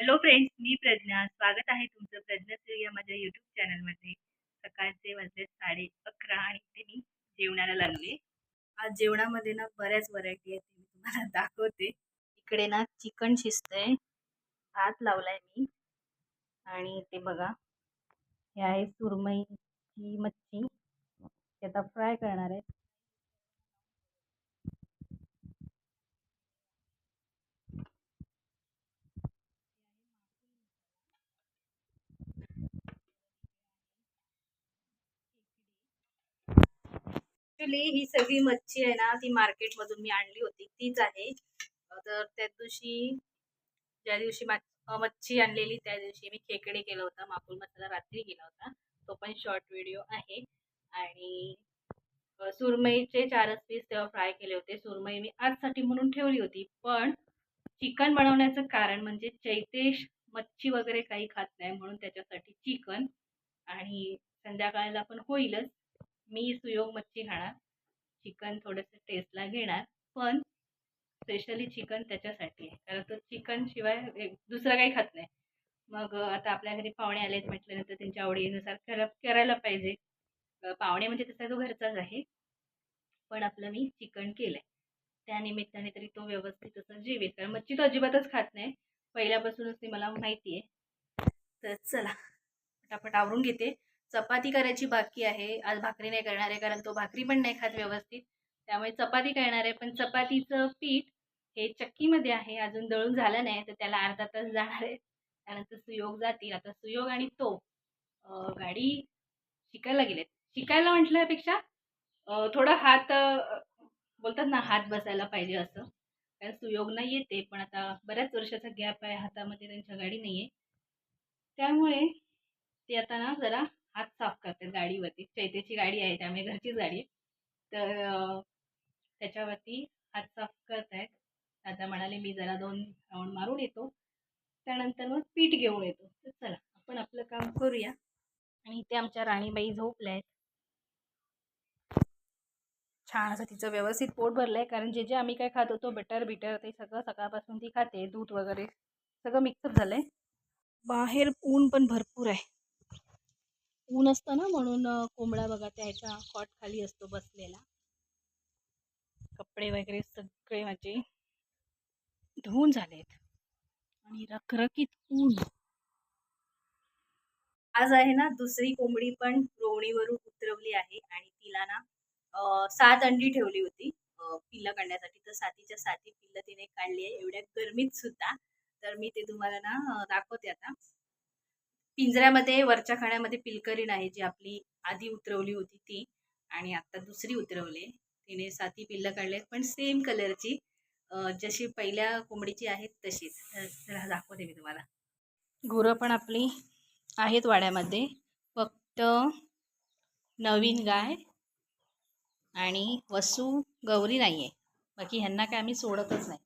Hello friends मी प्रज्ञा. स्वागत आहे तुमचं प्रज्ञा या माझ्या यूट्यूब चॅनलमध्ये सकाळचे वाजले साडे अकरा आणि ते मी जेवणाला लागले. आज जेवणामध्ये ना बऱ्याच व्हरायटी आहेत मी तुम्हाला दाखवते. इकडे ना चिकन शिजतंय. भात लावलाय मी. आणि ते बघा. हे आहे सुरमईची मच्छी. ते आता फ्राय करणार आहे ऍक्च्युली ही सगळी मच्छी आहे ना ती मार्केटमधून मी आणली होती. तीच आहे. तर त्या दिवशी ज्या दिवशी मच्छी आणलेली त्या दिवशी मी खेकडे केला होता. मापूल मसाला रात्री केला होता. तो पण शॉर्ट व्हिडिओ आहे. आणि सुरमईचे चारच पीस तेव्हा फ्राय केले होते. सुरमई मी आजसाठी म्हणून ठेवली होती. पण चिकन बनवण्याचं कारण म्हणजे चैतेश मच्छी वगैरे काही खात नाही म्हणून त्याच्यासाठी चिकन आणि संध्याकाळला पण होईलच. मी सुयोग मच्छी खाणार चिकन थोडंसं टेस्टला घेणार पण स्पेशली चिकन त्याच्यासाठी आहे. कारण तो चिकन शिवाय एक- दुसरं काही खात नाही. मग आता आपल्या घरी पाहुणे आलेत म्हटल्यानंतर त्यांच्या आवडीनुसार करा करायला पाहिजे. पाहुणे म्हणजे तसा तो घरचाच आहे पण आपलं मी चिकन केलंय. आहे त्यानिमित्ताने तरी तो व्यवस्थित असं जेवेल. कारण मच्छी तो अजिबातच खात नाही. पहिल्यापासूनच ती मला माहिती आहे. तर चला पटापट आवरून घेते. चपाती करायची बाकी आहे. आज भाकरी नाही करणार आहे कारण तो भाकरी पण नाही खात व्यवस्थित. त्यामुळे चपाती करणार आहे पण चपातीचं पीठ हे चक्कीमध्ये आहे अजून दळून झालं नाही तर त्याला अर्धा तास जाणार आहे. त्यानंतर सुयोग जातील. आता सुयोग आणि तो गाडी शिकायला गेलेत. शिकायला म्हटल्यापेक्षा थोडा थोडं हात बोलतात ना हात बसायला पाहिजे असं. कारण सुयोग नाही येते पण आता बऱ्याच वर्षाचा गॅप आहे हातामध्ये त्यांच्या गाडी नाही आहे त्यामुळे ते आता ना जरा हात साफ करतात गाडीवरती चैतेची गाडी आहे त्यामुळे घरचीच गाडी तर त्याच्यावरती हात साफ करतायत. आता म्हणाले मी जरा दोन राऊंड मारून येतो. त्यानंतर मग पीठ घेऊन येतो. तर चला आपण आपलं काम करूया. आणि इथे आमच्या राणीबाई झोपल्या आहेत छान असं तिचं व्यवस्थित पोट भरलं आहे कारण जे जे आम्ही काय खात होतो बटर बिटर ते सगळं सकाळपासून ती खाते. दूध वगैरे सगळं मिक्सअप झालं आहे बाहेर ऊन पण भरपूर आहे. ऊन असतं ना म्हणून कोंबडा बघा त्या ह्याच्या कॉट खाली असतो बसलेला. कपडे वगैरे सगळे माझे धुवून झालेत. आणि रखरखीत ऊन. आज आहे ना दुसरी कोंबडी पण रोवणीवरून उतरवली आहे आणि तिला ना अं, सात अंडी ठेवली होती. पिल्लं काढण्यासाठी. तर सातीच्या साती पिल्लं तिने काढली आहे. एवढ्या गरमीत सुद्धा. तर मी ते तुम्हाला ना दाखवते आता. पिंजऱ्यामध्ये वरच्या खाण्यामध्ये पिलकरीण आहे जी आपली आधी उतरवली होती ती आणि आता दुसरी उतरवली आहे. तिने साती पिल्लं काढलेत पण सेम कलरची जशी पहिल्या कोंबडीची आहेत तशीच. तर दाखवते मी तुम्हाला. गुरं पण आपली आहेत वाड्यामध्ये. फक्त नवीन गाय आणि वसू गौरी नाही आहे बाकी ह्यांना काय आम्ही सोडतच नाही.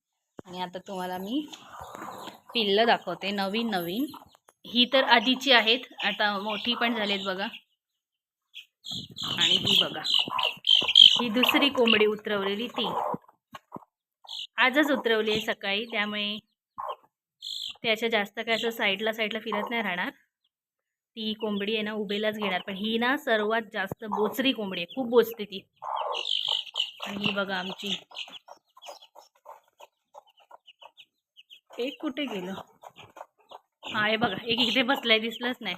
आणि आता तुम्हाला मी पिल्लं दाखवते नवीन नवीन ही तर आधीची आहेत. आता मोठी पण झालीत बघा. आणि ही बघा. ही दुसरी कोंबडी उतरवलेली ती. आजच उतरवली आहे सकाळी. त्यामुळे त्याच्या जास्त काय असं साईडला साईडला फिरत नाही राहणार. ती कोंबडी आहे ना उभेलाच घेणार. पण ही ना सर्वात जास्त बोचरी कोंबडी आहे. खूप बोचते ती. आणि ही बघा आमची. एक कुठे गेलं? हा हे बघा एक इथे बसलाय दिसलंच नाही.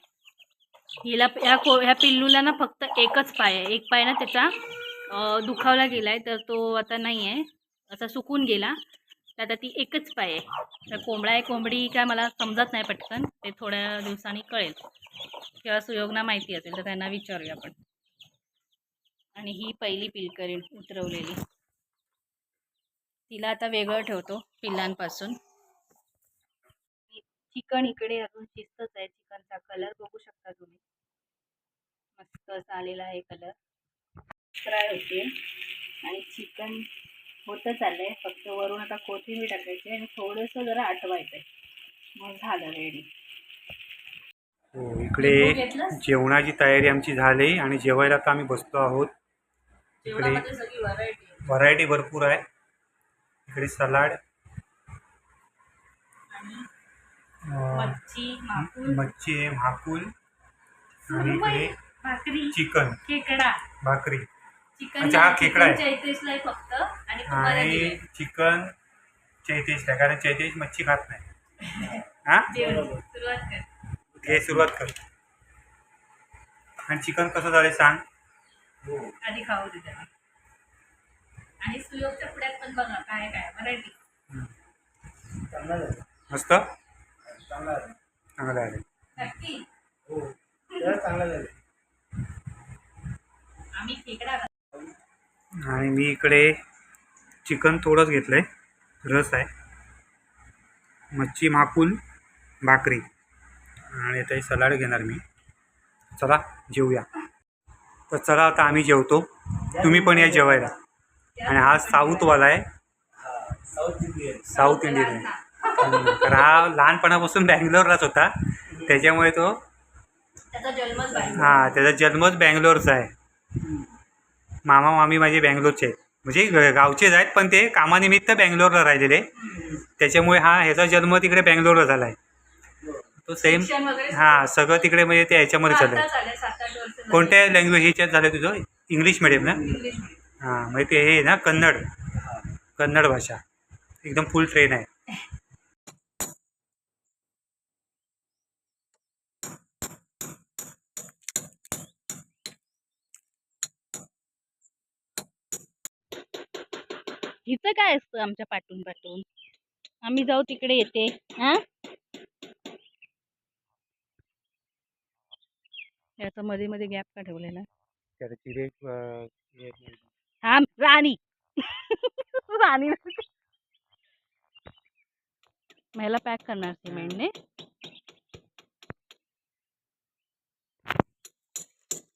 हिला ह्या को ह्या पिल्लूला ना फक्त एकच पाय आहे. एक पाय ना त्याचा दुखावला गेलाय तर तो आता नाही आहे असा सुकून गेला तर आता ती एकच पाय आहे. तर कोंबडा आहे कोंबडी काय मला समजत नाही पटकन ते थोड्या दिवसांनी कळेल. किंवा सुयोगना माहिती असेल तर त्यांना विचारूया आपण. आणि ही पहिली पिलकरी उतरवलेली. तिला आता वेगळं ठेवतो पिल्लांपासून. चिकन इकडे अजून शिस्तच आहे. चिकनचा कलर बघू शकता तुम्ही. मस्त असा आलेला आहे कलर फ्राय होते. आणि चिकन होतं चाललंय. फक्त वरून आता कोथिंबीर टाकायची आणि थोडंसं जरा आटवायचं मग झालं रेडी हो इकडे जेवणाची तयारी आमची झाली आणि जेवायला आता आम्ही बसलो आहोत. व्हरायटी व्हरायटी भरपूर आहे. इकडे सलाड आणि अं, मच्छी मापूल मच्छी आहे महापूल आणि सुरमई, इकडे भाकरी चिकन. खेकडा. भाकरी. चिकन अच्छा, हा खेकडा आहे. चैतेशला आहे फक्त. आणि तुम्हाला आणि दिलंय. चिकन चैतेशला कारण चैतेश मच्छी खात नाही. हा? जेवण सुरुवात कर. घे सुरुवात कर. आणि चिकन कसं झालं सांग. आधी खाऊ दे त्याला. आणि सुयोगच्या पुढ्यात पण बघा काय काय मराठी मस्त? चांगलं आहे. नक्की. हो. चांगला झालं. आणि मी इकडे चिकन थोडंच घेतलं आहे रस आहे. मच्छी महापूल भाकरी. आणि आता सलाड घेणार मी. चला जेवूया. तर चला आता आम्ही जेवतो. तुम्ही पण या जेवायला. आणि हा साऊथवाला आहे. हा साऊथ इंडियन. साऊथ इंडियन तर हा लहानपणापासून बँगलोरलाच होता. त्याच्यामुळे तो हां त्याचा जन्मच बँगलोरचा आहे. मामा मामी माझे बँगलोरचे आहेत. म्हणजे गावचेच आहेत पण ते कामानिमित्त बँगलोरला राहिलेले. त्याच्यामुळे हा ह्याचा जन्म तिकडे बँगलोरला झाला आहे तो सेम हां सगळं तिकडे म्हणजे ते ह्याच्यामध्ये वर्ष झाली. कोणत्या लँग्वेज ह्याच्यात झालं तुझं? इंग्लिश मिडियम ना. हां म्हणजे ते हे आहे ना कन्नड. कन्नड भाषा. एकदम फुल ट्रेन आहे. हिचं काय असतं आमच्या पाठून पाठून आम्ही जाऊ तिकडे येते हा? याचा मध्ये मध्ये गॅप का ठेवलेला? हा राणी. राणी मला पॅक करणार सिमेंटने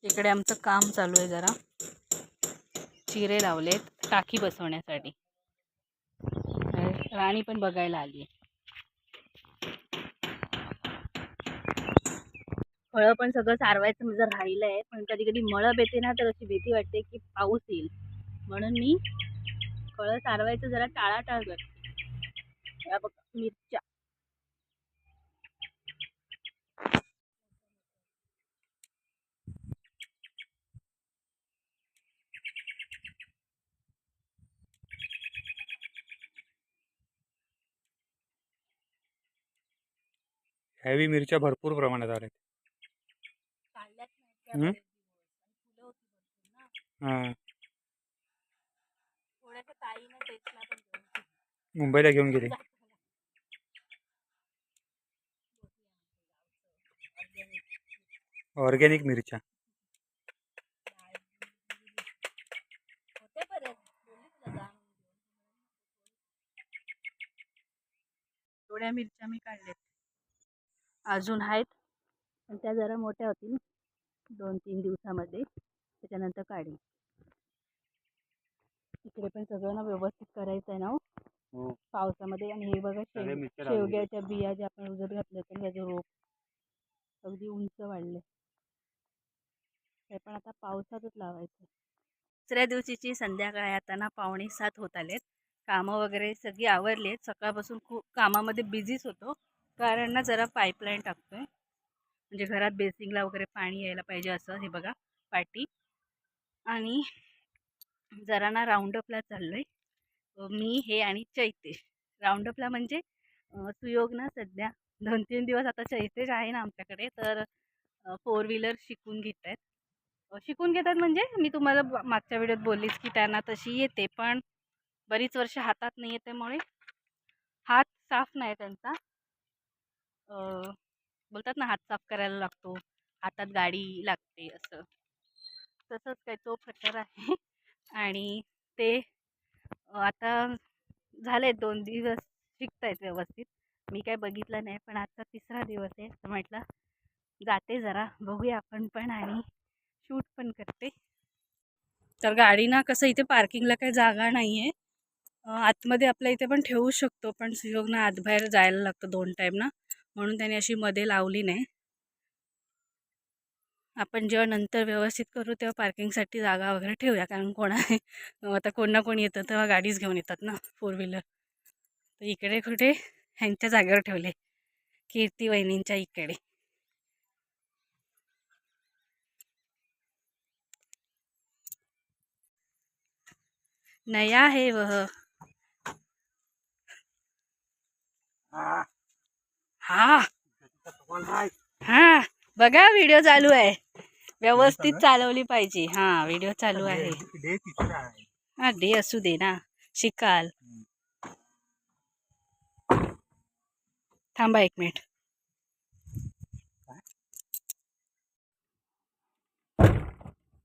इकडे आमचं काम चालू आहे जरा. चिरे लावलेत टाकी बसवण्यासाठी. राणी पण बघायला आली फळं पण सगळं सारवायचं म्हणजे माझं राहिलं आहे पण कधी कधी मळब येते ना तर अशी भीती वाटते की पाऊस येईल. म्हणून मी फळं सारवायचं जरा टाळाटाळ करते. या बघा मिरच्या. हेवी मिरच्या भरपूर प्रमाणात आल्या काढल्याच हम्म? नाही फुलं होती भरपूर ना. हां. थोड्याशा ताईनं टेस्टला पण घेऊन मुंबईला घेऊन गेले. ऑर्गॅनिक मिरच्या. होते परत बोलली तुला जा म्हणून घेऊन. थोड्या मिरच्या मी काढल्यात. अजून आहेत. पण त्या जरा मोठ्या होतील. दोन तीन दिवसामध्ये. त्याच्यानंतर काढीन. इकडे पण सगळं ना व्यवस्थित करायचं आहे ना हो. हो. पावसामध्ये आणि हे बघा शेव. शेवग्याच्या बिया ज्या आपण उजत घातल्या होत्या त्याचं रोप. अगदी उंच वाढले हे पण आता पावसातच लावायचं दुसऱ्या दिवशीची संध्याकाळ आहे आता ना पावणे सात होत आलेत. कामं वगैरे सगळी आवरली आहेत सकाळपासून खूप कामामध्ये बिझीच होतो. कारण ना जरा पाईपलाईन टाकतो आहे म्हणजे घरात बेसिंगला वगैरे पाणी यायला पाहिजे असं हे बघा पाटी. आणि जरा ना राऊंडअपला चाललो आहे मी हे आणि चैतेश. राऊंडअपला म्हणजे सुयोग ना सध्या. दोन तीन दिवस आता चैतेश आहे ना आमच्याकडे तर फोर व्हीलर शिकून घेत आहेत. शिकून घेतात म्हणजे मी तुम्हाला मागच्या व्हिडिओत बोललीच की त्यांना तशी येते पण बरीच वर्ष हातात नाही त्यामुळे हात साफ नाही त्यांचा. बोलतात ना हात साफ करायला लागतो हातात गाडी लागते असं. तसंच काय तो प्रकार आहे. आणि ते आता झाले दोन दिवस शिकतायत व्यवस्थित. मी काय बघितलं नाही पण आता तिसरा दिवस आहे. तर म्हटलं जाते जरा बघूया आपण पण आणि शूट पण करते. तर गाडी ना कसं इथे पार्किंगला काही जागा नाही आहे आतमध्ये आपल्या इथे पण ठेवू शकतो पण सुयोग ना आतबाहेर जायला लागतं दोन टाईम ना. म्हणून त्याने अशी मध्ये लावली नाही. आपण जेव्हा नंतर व्यवस्थित करू तेव्हा पार्किंगसाठी जागा वगैरे ठेवूया कारण कोणा आता कोण ना कोण येतं तेव्हा गाडीच घेऊन येतात ना फोर व्हीलर तर इकडे कुठे? ह्यांच्या जागेवर ठेवले. कीर्ती वहिनींच्या इकडे. नया है वह. हा. हा. बघा व्हिडिओ चालू आहे. व्यवस्थित चालवली पाहिजे. हा व्हिडिओ चालू आहे. हा डे असू दे ना. शिकाल. थांबा एक मिनिट.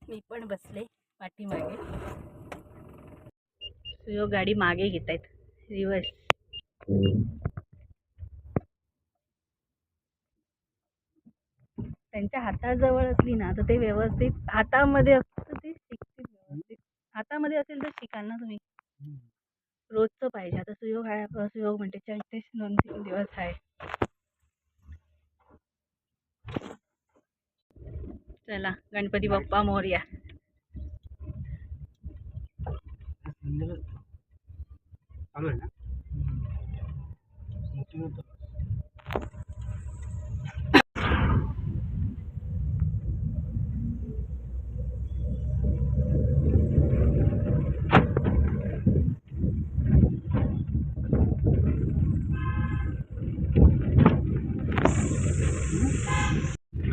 मी पण बसले पाठीमागे. सुयोग गाडी मागे घेत आहेत रिवर्स त्यांच्या हाताजवळ असली ना तर ते व्यवस्थित हातामध्ये असतं ते शिकतील व्यवस्थित. हातामध्ये असेल तर शिकाल ना तुम्ही. रोजचं पाहिजे. आता सुयोग आहे सुयोग म्हणते ते दोन तीन दिवस आहे चला गणपती बाप्पा मोर्या चालू आहे ना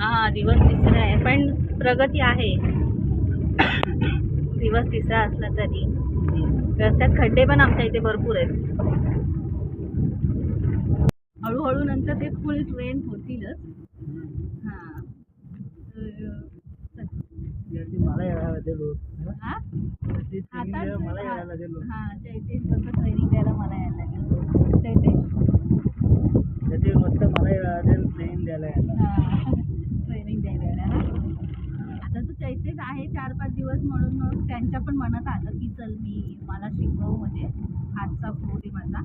हा दिवस तिसरा आहे पण प्रगती आहे. दिवस तिसरा असला तरी. रस्त्यात खड्डे पण आमच्या इथे भरपूर आहेत. हळूहळू नंतर ते फुल ट्रेन होतीलच. हा. यायला. हा? हा. चैतेश फक्त ट्रेनिंग द्यायला मला यायला लागेल. चैतेश रोज मला ट्रेनिंग द्यायला यायला ट्रेनिंग द्यायला येणार ना. चैतेश आहे चार पाच दिवस म्हणून मग त्यांच्या पण मनात आलं की चल मी मला शिकवू म्हणजे हातचा फोड आहे माझा.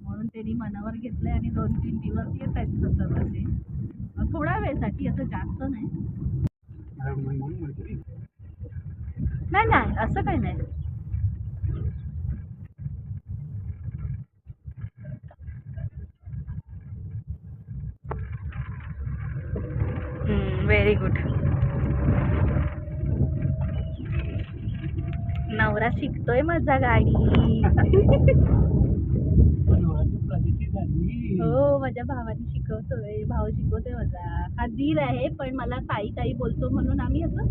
म्हणून त्यांनी मनावर घेतलंय आणि दोन तीन दिवस येत आहेत सतत असे. थोड्या वेळसाठी असं जास्त नाही. नाही नाही असं काही नाही. व्हेरी गुड नवरा शिकतोय माझा गाडी. हो माझ्या भावाने शिकवतोय. भाऊ शिकवतोय माझा. हा धीर आहे पण मला ताई ताई बोलतो म्हणून आम्ही असं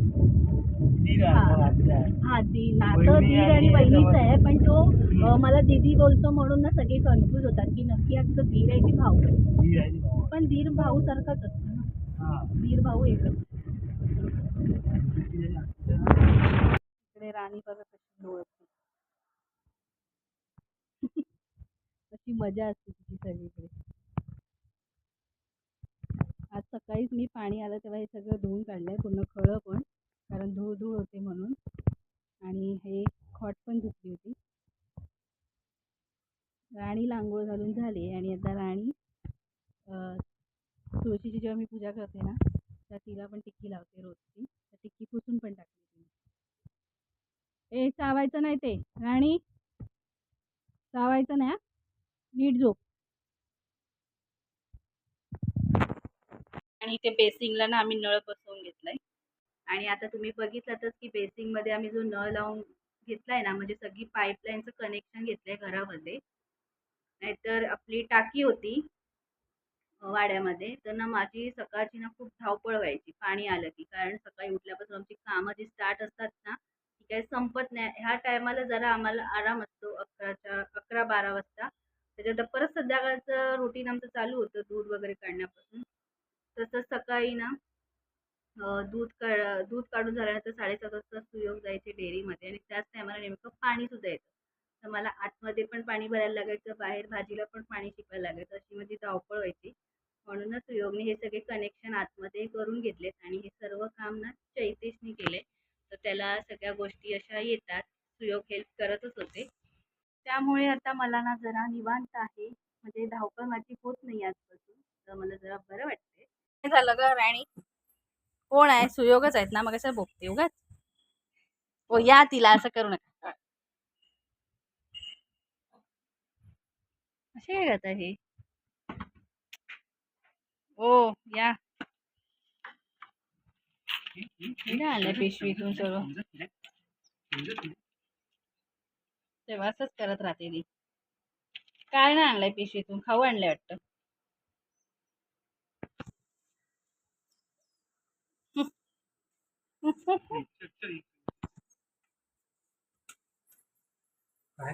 धीर हा. दी नातं धीर. आणि बहिणीचं आहे पण तो मला दीदी बोलतो म्हणून ना सगळे कन्फ्यूज होतात की नक्की तो धीर आहे की भाऊ आहे. धीर. पण धीर भाऊ सारखाच असतो ना. हा. धीर भाऊ एकच किती जणी असतात? इकडे राणी बघा कशी लोळते अशी मजा असते तिची सगळीकडे. आज सकाळीच मी पाणी आलं तेव्हा हे सगळं धुवून काढलंय पूर्ण खळं पण कारण धूळ धूळ होते म्हणून. आणि हे खॉट पण धुतली होती. राणीला आंघोळ घालून झाली आणि आता राणी तुळशीची जेव्हा मी पूजा करते ना तर तिला पण टिक्की लावते रोजची. तर टिक्की पुसून पण टाकते. ए चावायचं नाही ते. राणी? चावायचं नाही हा? नीट झोप. आणि इथे बेसिंगला ना आम्ही नळ बसवून घेतलाय. आणि आता तुम्ही बघितलातच की बेसिंगमध्ये आम्ही जो नळ लावून घेतलाय ना म्हणजे सगळी पाईपलाईनचं कनेक्शन घेतलंय घरामध्ये. नाहीतर आपली टाकी होती वाड्यामध्ये. तर ना माझी सकाळची ना खूप धावपळ व्हायची पाणी आलं की. कारण सकाळी उठल्यापासून आमची कामं जी स्टार्ट असतात ना ती काही संपत नाही. ह्या टायमाला जरा आम्हाला आराम असतो अकराच्या अकरा बारा वाजता. त्याच्यात परत संध्याकाळचं रुटीन आमचं चालू होतं दूध वगैरे काढण्यापासून. तसंच सकाळी ना दूध का दूध काढून झाल्यानंतर साडेसात वाजता सुयोग जायचे डेअरीमध्ये आणि त्याच टायमाला नेमकं पाणीसुद्धा येतं. तर मला आतमध्ये पण पाणी भरायला लागायचं बाहेर भाजीला पण पाणी शिकायला लागायचं. अशी माझी धावपळ व्हायची. म्हणूनच सुयोगने हे सगळे कनेक्शन आतमध्ये करून घेतलेत आणि हे सर्व काम ना चैतेशने केले त्याला सगळ्या गोष्टी अशा येतात सुयोग हेल्प करतच होते. त्यामुळे आता मला ना जरा निवांत आहे. म्हणजे धावपळ माझी होत नाही आजपासून. तर मला जरा बरं वाटते काय झालं ग राणी. कोण आहे? सुयोगच आहेत ना? मग असं बोगते उगाच? हो या तिला असं करू नका. असे काय करता हे? ओ या. आणलंय पिशवीतून सर्व तेव्हा असंच करत राहते ती काय नाही आणलंय पिशवीतून खाऊ आणलंय वाटतं काय